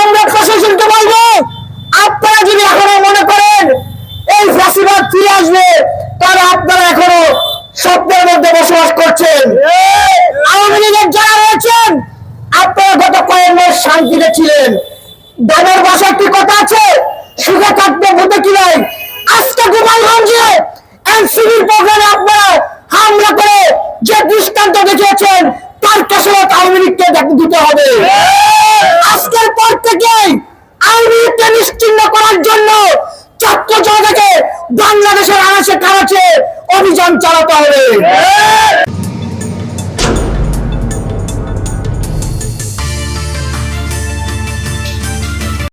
আমরা প্রশাসনকে বলব, আপনারা যদি এখনও মনে করেন এই ফাঁসিবাদ ফিরে আসবে, তাহলে আপনারা এখনও স্বপ্নের মধ্যে বসবাস করছেন। আওয়ামী লীগের যারা রয়েছেন, আপনারা গত কয়েক মাস শান্তিতে ছিলেন। দাদার বাসার কি কথা আছে? সুখে থাকতে ভূতে কি নাই? আজকে গোপালগঞ্জে এনসিবির প্রোগ্রামে আপনারা হামলা করে যে দৃষ্টান্ত দেখিয়েছেন তার কেশরত আওয়ামী লীগকে দিতে হবে। আজকের পর থেকে আওয়ামী লীগকে নিশ্চিন্ন করার জন্য ছাত্র জনতাকে বাংলাদেশের আনাচে কানাচে অভিযান চালাতে হবে।